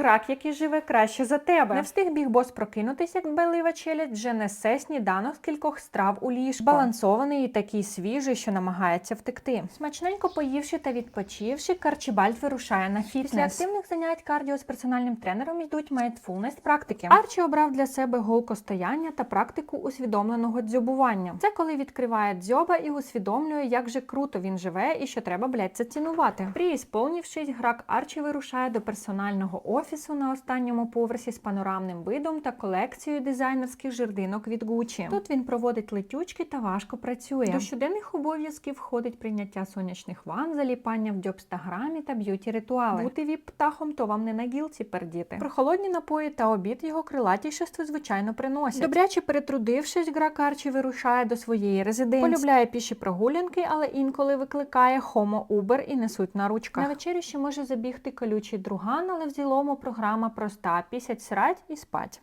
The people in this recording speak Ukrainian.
Грак, який живе краще за тебе. Не встиг біг бос прокинутись, як дбайлива челядь, вже несе сніданок з кількох страв у ліжко. Балансований і такий свіжий, що намагається втекти. Смачненько поївши та відпочивши, Карчібальд вирушає на фітнес. Після активних занять кардіо з персональним тренером йдуть mindfulness практики. Арчі обрав для себе голкостояння та практику усвідомленого дзьобування. Це коли відкриває дзьоба і усвідомлює, як же круто він живе і що треба, блядь, це цінувати. Приісполнівшись, грак Арчі вирушає до персонального офісу на останньому поверсі з панорамним видом та колекцією дизайнерських жердинок від Gucci. Тут він проводить летючки та важко працює. До щоденних обов'язків входить прийняття сонячних ванн, заліпання в дьобстаграмі та б'юті ритуали. Бути віп птахом то вам не на гілці пердіти. Прохолодні напої та обід його крилатішество звичайно приносять. Добряче перетрудившись, грак Арчі вирушає до своєї резиденції. Полюбляє піші прогулянки, але інколи викликає Homo Uber і несуть на ручках. На вечерю ще може забігти колючий друган, але в цілому програма проста: пісять срать і спать.